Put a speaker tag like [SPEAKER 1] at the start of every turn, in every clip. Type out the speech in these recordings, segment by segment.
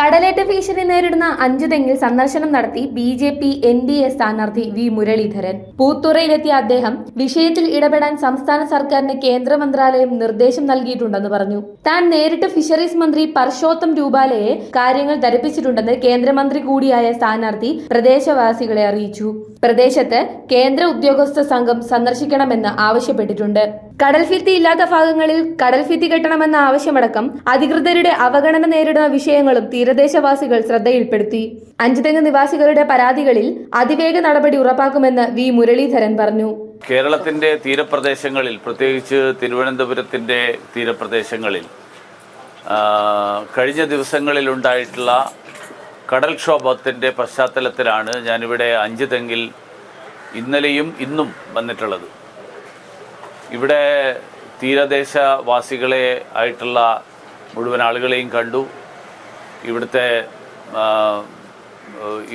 [SPEAKER 1] കടലേറ്റ ഭീഷണി നേരിടുന്ന അഞ്ചുതെങ്ങിൽ സന്ദർശനം നടത്തി B J P N D A സ്ഥാനാർത്ഥി വി മുരളീധരൻ. പൂത്തുറയിലെത്തിയ അദ്ദേഹം വിഷയത്തിൽ ഇടപെടാൻ സംസ്ഥാന സർക്കാരിന് കേന്ദ്ര മന്ത്രാലയം നിർദ്ദേശം നൽകിയിട്ടുണ്ടെന്ന് പറഞ്ഞു. താൻ നേരിട്ട് ഫിഷറീസ് മന്ത്രി പർഷോത്തം രൂപാലയെ കാര്യങ്ങൾ ധരിപ്പിച്ചിട്ടുണ്ടെന്ന് കേന്ദ്രമന്ത്രി കൂടിയായ സ്ഥാനാർത്ഥി പ്രദേശവാസികളെ അറിയിച്ചു. പ്രദേശത്ത് കേന്ദ്ര ഉദ്യോഗസ്ഥ സംഘം സന്ദർശിക്കണമെന്ന് ആവശ്യപ്പെട്ടിട്ടുണ്ട്. കടൽഭിത്തി ഇല്ലാത്ത ഭാഗങ്ങളിൽ കടൽഭിത്തി കെട്ടണമെന്ന ആവശ്യമടക്കം അധികൃതരുടെ അവഗണന നേരിടുന്ന വിഷയങ്ങളും തീരദേശവാസികൾ ശ്രദ്ധയിൽപ്പെടുത്തി. അഞ്ചുതെങ്ങ് നിവാസികളുടെ പരാതികളിൽ അതിവേഗ നടപടി ഉറപ്പാക്കുമെന്ന് വി. മുരളീധരൻ പറഞ്ഞു.
[SPEAKER 2] കേരളത്തിന്റെ തീരപ്രദേശങ്ങളിൽ പ്രത്യേകിച്ച് തിരുവനന്തപുരത്തിന്റെ തീരപ്രദേശങ്ങളിൽ കഴിഞ്ഞ ദിവസങ്ങളിൽ ഉണ്ടായിട്ടുള്ള കടൽക്ഷോഭത്തിന്റെ പശ്ചാത്തലത്തിലാണ് ഞാനിവിടെ അഞ്ച് തെങ്ങിൽ ഇന്നലെയും ഇന്നും വന്നിട്ടുള്ളത്. ഇവിടെ തീരദേശവാസികളെ ആയിട്ടുള്ള മുഴുവൻ ആളുകളെയും കണ്ടു. ഇവിടുത്തെ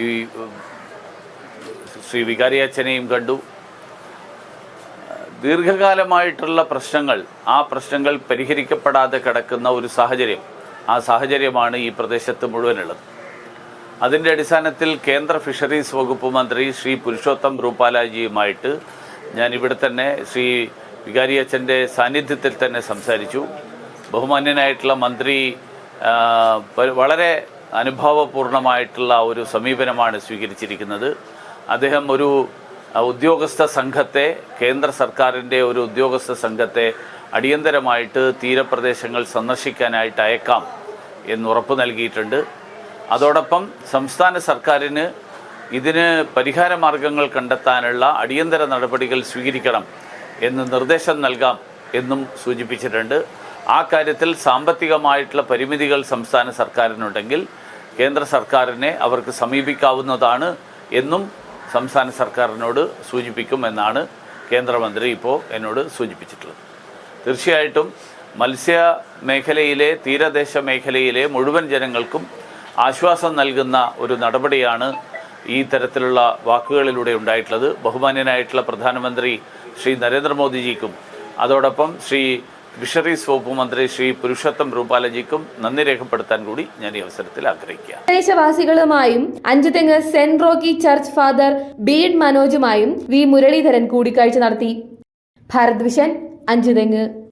[SPEAKER 2] ഈ ശ്രീ വികാരി അച്ഛനെയും കണ്ടു. ദീർഘകാലമായിട്ടുള്ള പ്രശ്നങ്ങൾ ആ പ്രശ്നങ്ങൾ പരിഹരിക്കപ്പെടാതെ കിടക്കുന്ന ഒരു സാഹചര്യം ആ സാഹചര്യമാണ് ഈ പ്രദേശത്ത് മുഴുവനുള്ളത്. അതിന്റെ അടിസ്ഥാനത്തിൽ കേന്ദ്ര ഫിഷറീസ് വകുപ്പ് മന്ത്രി ശ്രീ പുരുഷോത്തം റൂപാലാജിയുമായിട്ട് ഞാൻ ഇവിടെ തന്നെ ശ്രീ വികാരി അച്ഛന്റെ സാന്നിധ്യത്തിൽ തന്നെ സംസാരിച്ചു. ബഹുമാന്യനായിട്ടുള്ള മന്ത്രി വളരെ അനുഭാവപൂർണമായിട്ടുള്ള ഒരു സമീപനമാണ് സ്വീകരിച്ചിരിക്കുന്നത്. അദ്ദേഹം ഒരു ഉദ്യോഗസ്ഥ സംഘത്തെ കേന്ദ്ര സർക്കാരിന്റെ ഒരു ഉദ്യോഗസ്ഥ സംഘത്തെ അടിയന്തരമായിട്ട് തീരപ്രദേശങ്ങൾ സന്ദർശിക്കാനായിട്ട് അയക്കാം എന്ന് ഉറപ്പ് നൽകിയിട്ടുണ്ട്. അതോടൊപ്പം സംസ്ഥാന സർക്കാരിന് ഇതിന് പരിഹാര മാർഗങ്ങൾ കണ്ടെത്താനുള്ള അടിയന്തര നടപടികൾ സ്വീകരിക്കണം എന്ന് നിർദ്ദേശം നൽകാം എന്നും സൂചിപ്പിച്ചിട്ടുണ്ട്. ആ കാര്യത്തിൽ സാമ്പത്തികമായിട്ടുള്ള പരിമിതികൾ സംസ്ഥാന സർക്കാരിനുണ്ടെങ്കിൽ കേന്ദ്ര സർക്കാരിനെ അവർക്ക് സമീപിക്കാവുന്നതാണ് എന്നും സംസ്ഥാന സർക്കാരിനോട് സൂചിപ്പിക്കുമെന്നാണ് കേന്ദ്രമന്ത്രി ഇപ്പോൾ എന്നോട് സൂചിപ്പിച്ചിട്ടുള്ളത്. തീർച്ചയായിട്ടും മത്സ്യ മേഖലയിലെ തീരദേശ മേഖലയിലെ മുഴുവൻ ജനങ്ങൾക്കും ആശ്വാസം നൽകുന്ന ഒരു നടപടിയാണ് ഈ തരത്തിലുള്ള വാക്കുകളിലൂടെ ഉണ്ടായിട്ടുള്ളത് ബഹുമാന്യനായിട്ടുള്ള പ്രധാനമന്ത്രി ശ്രീ നരേന്ദ്രമോദിജിക്കും അതോടൊപ്പം ശ്രീ ഫിഷറീസ് വകുപ്പ് മന്ത്രി ശ്രീ പുരുഷോത്തം രൂപാലജിക്കും നന്ദി രേഖപ്പെടുത്താൻ കൂടി ഞാൻ ഈ അവസരത്തിൽ ആഗ്രഹിക്കുക
[SPEAKER 1] പ്രദേശവാസികളുമായും Anchuthengu saint Rocky church father Bede മനോജുമായും വി മുരളീധരൻ കൂടിക്കാഴ്ച നടത്തി. ഭാരത് വിഷൻ അഞ്ചുതെങ്ങ്